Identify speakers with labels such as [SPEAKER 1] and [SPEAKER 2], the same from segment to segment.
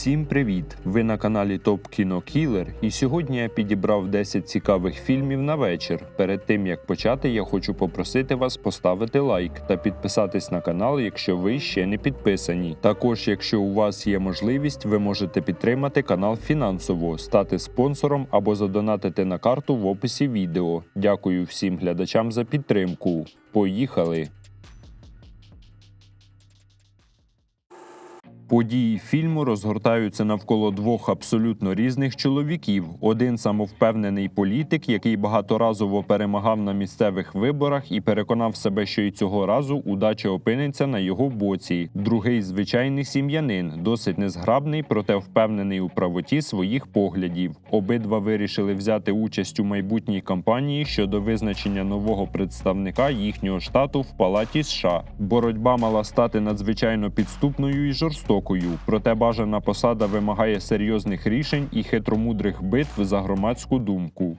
[SPEAKER 1] Всім привіт! Ви на каналі Топ Кіно Кілер, і сьогодні я підібрав 10 цікавих фільмів на вечір. Перед тим як почати, я хочу попросити вас поставити лайк та підписатись на канал, якщо ви ще не підписані. Також, якщо у вас є можливість, ви можете підтримати канал фінансово, стати спонсором або задонатити на карту в описі відео. Дякую всім глядачам за підтримку. Поїхали! Події фільму розгортаються навколо двох абсолютно різних чоловіків. Один самовпевнений політик, який багаторазово перемагав на місцевих виборах і переконав себе, що і цього разу удача опиниться на його боці. Другий звичайний сім'янин, досить незграбний, проте впевнений у правоті своїх поглядів. Обидва вирішили взяти участь у майбутній кампанії щодо визначення нового представника їхнього штату в Палаті США. Боротьба мала стати надзвичайно підступною і жорстокою, проте бажана посада вимагає серйозних рішень і хитромудрих битв за громадську думку.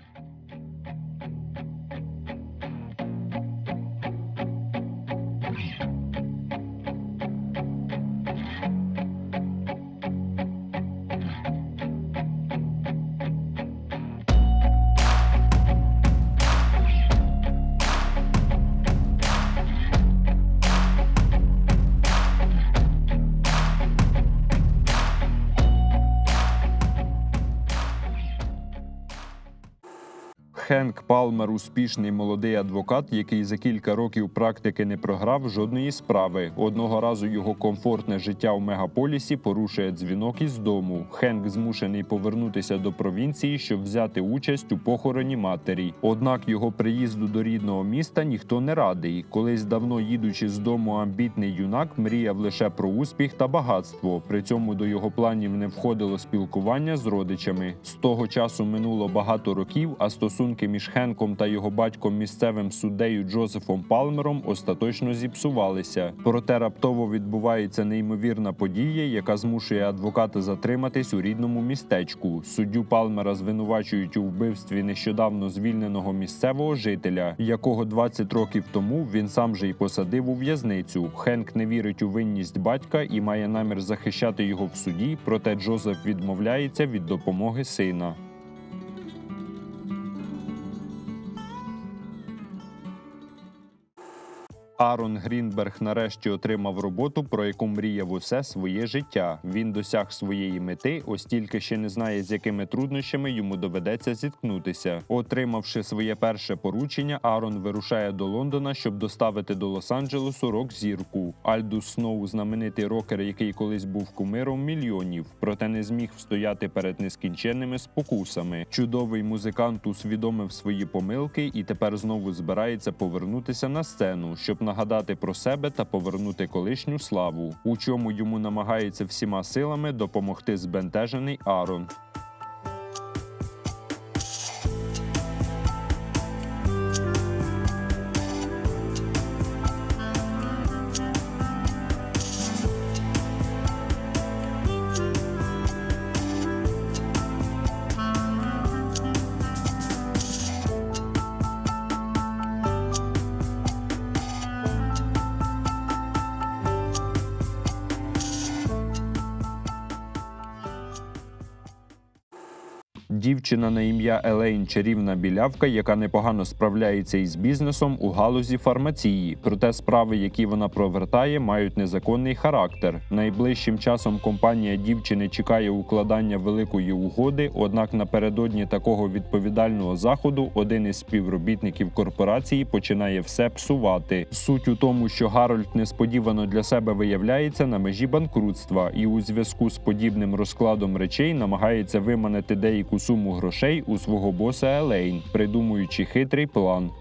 [SPEAKER 1] Хенк Палмер успішний молодий адвокат, який за кілька років практики не програв жодної справи. Одного разу його комфортне життя в мегаполісі порушує дзвінок із дому. Хенк змушений повернутися до провінції, щоб взяти участь у похороні матері. Однак його приїзду до рідного міста ніхто не радий. Колись давно їдучи з дому, амбітний юнак мріяв лише про успіх та багатство. При цьому до його планів не входило спілкування з родичами. З того часу минуло багато років, а стосунки між Хенком та його батьком місцевим суддею Джозефом Палмером остаточно зіпсувалися. Проте раптово відбувається неймовірна подія, яка змушує адвоката затриматись у рідному містечку. Суддю Палмера звинувачують у вбивстві нещодавно звільненого місцевого жителя, якого 20 років тому він сам же й посадив у в'язницю. Хенк не вірить у винність батька і має намір захищати його в суді, проте Джозеф відмовляється від допомоги сина. Арон Грінберг нарешті отримав роботу, про яку мріяв усе своє життя. Він досяг своєї мети, ось тільки ще не знає, з якими труднощами йому доведеться зіткнутися. Отримавши своє перше поручення, Арон вирушає до Лондона, щоб доставити до Лос-Анджелесу рок-зірку. Альдус Сноу, знаменитий рокер, який колись був кумиром мільйонів, проте не зміг встояти перед нескінченними спокусами. Чудовий музикант усвідомив свої помилки і тепер знову збирається повернутися на сцену, щоб нагадати про себе та повернути колишню славу, у чому йому намагається всіма силами допомогти збентежений Арон. Дівчина на ім'я Елейн чарівна білявка, яка непогано справляється із бізнесом у галузі фармації. Проте справи, які вона провертає, мають незаконний характер. Найближчим часом компанія дівчини чекає укладання великої угоди. Однак напередодні такого відповідального заходу один із співробітників корпорації починає все псувати. Суть у тому, що Гарольд несподівано для себе виявляється на межі банкрутства, і у зв'язку з подібним розкладом речей намагається виманити деяку суму грошей у свого боса Елейн, придумуючи хитрий план.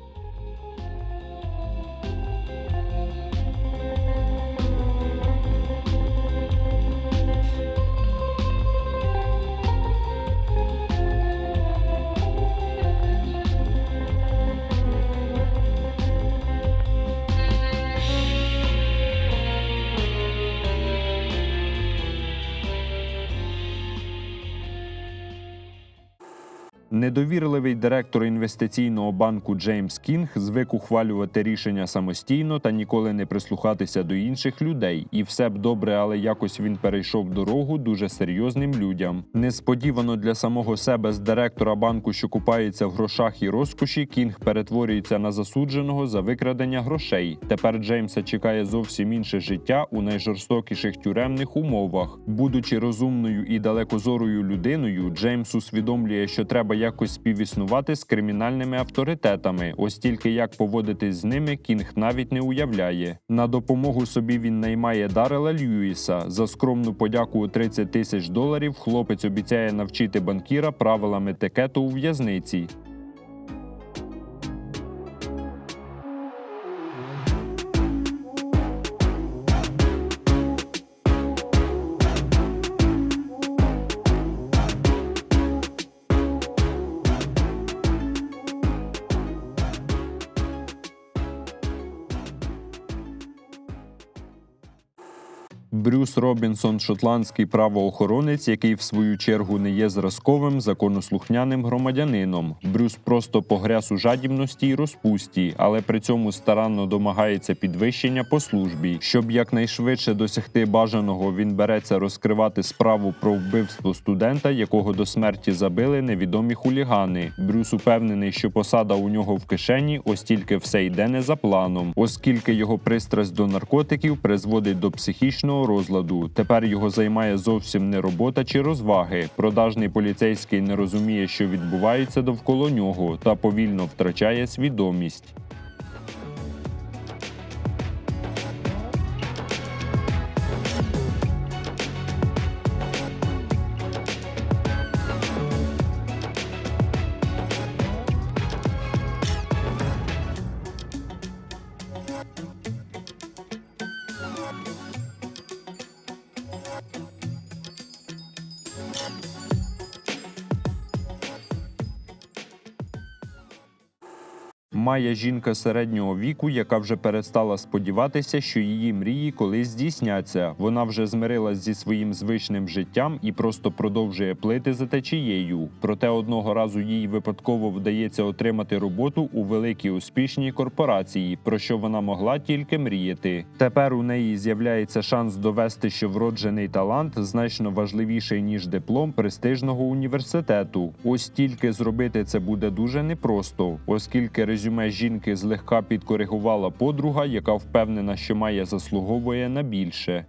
[SPEAKER 1] Недовірливий директор інвестиційного банку Джеймс Кінг звик ухвалювати рішення самостійно та ніколи не прислухатися до інших людей. І все б добре, але якось він перейшов дорогу дуже серйозним людям. Несподівано для самого себе з директора банку, що купається в грошах і розкоші, Кінг перетворюється на засудженого за викрадення грошей. Тепер Джеймса чекає зовсім інше життя у найжорстокіших тюремних умовах. Будучи розумною і далекозорою людиною, Джеймс усвідомлює, що треба якось співіснувати з кримінальними авторитетами. Ось тільки як поводитись з ними, Кінг навіть не уявляє. На допомогу собі він наймає Дарела Льюіса. За скромну подяку у 30 тисяч доларів хлопець обіцяє навчити банкіра правилам етикету у в'язниці. Брюс Робінсон, шотландський правоохоронець, який в свою чергу не є зразковим законослухняним громадянином. Брюс просто погряз у жадібності й розпусті, але при цьому старанно домагається підвищення по службі. Щоб якнайшвидше досягти бажаного, він береться розкривати справу про вбивство студента, якого до смерті забили невідомі хулігани. Брюс упевнений, що посада у нього в кишені, ось тільки все йде не за планом, оскільки його пристрасть до наркотиків призводить до психічного розладу. Тепер його займає зовсім не робота чи розваги. Продажний поліцейський не розуміє, що відбувається довкола нього, та повільно втрачає свідомість. Має жінка середнього віку, яка вже перестала сподіватися, що її мрії колись здійсняться. Вона вже змирилась зі своїм звичним життям і просто продовжує плити за течією. Проте одного разу їй випадково вдається отримати роботу у великій успішній корпорації, про що вона могла тільки мріяти. Тепер у неї з'являється шанс довести, що вроджений талант значно важливіший ніж диплом престижного університету. Ось тільки зробити це буде дуже непросто, оскільки резюме жінки злегка підкоригувала подруга, яка впевнена, що має заслуговує на більше.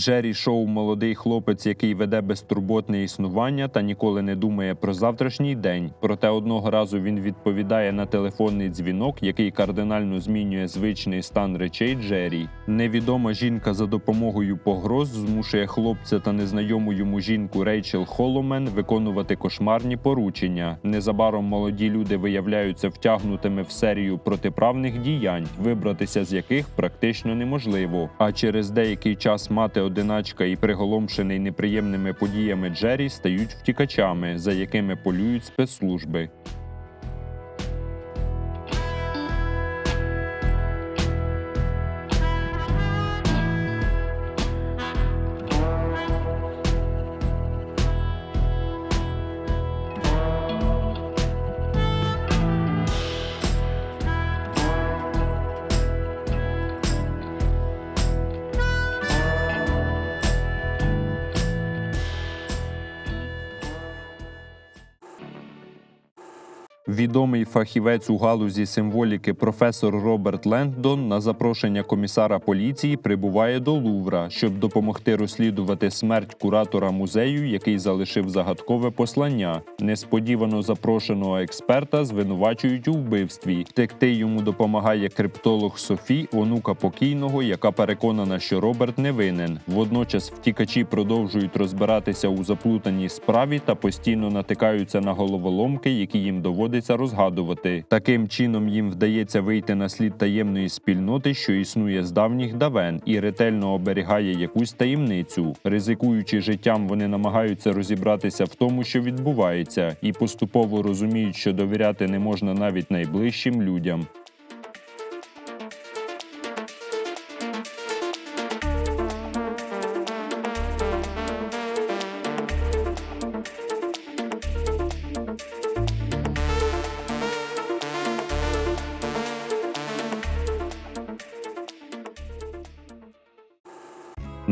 [SPEAKER 1] Джері Шоу молодий хлопець, який веде безтурботне існування та ніколи не думає про завтрашній день. Проте одного разу він відповідає на телефонний дзвінок, який кардинально змінює звичний стан речей Джері. Невідома жінка за допомогою погроз змушує хлопця та незнайому йому жінку Рейчел Холомен виконувати кошмарні поручення. Незабаром молоді люди виявляються втягнутими в серію протиправних діянь, вибратися з яких практично неможливо. А через деякий час мати одиначка і приголомшений неприємними подіями Джері стають втікачами, за якими полюють спецслужби. Відомий фахівець у галузі символіки професор Роберт Лендон на запрошення комісара поліції прибуває до Лувра, щоб допомогти розслідувати смерть куратора музею, який залишив загадкове послання. Несподівано запрошеного експерта звинувачують у вбивстві. Втекти йому допомагає криптолог Софі, онука покійного, яка переконана, що Роберт не винен. Водночас втікачі продовжують розбиратися у заплутаній справі та постійно натикаються на головоломки, які їм доводиться доводиться розгадувати. Таким чином їм вдається вийти на слід таємної спільноти, що існує з давніх давен, і ретельно оберігає якусь таємницю. Ризикуючи життям, вони намагаються розібратися в тому, що відбувається, і поступово розуміють, що довіряти не можна навіть найближчим людям.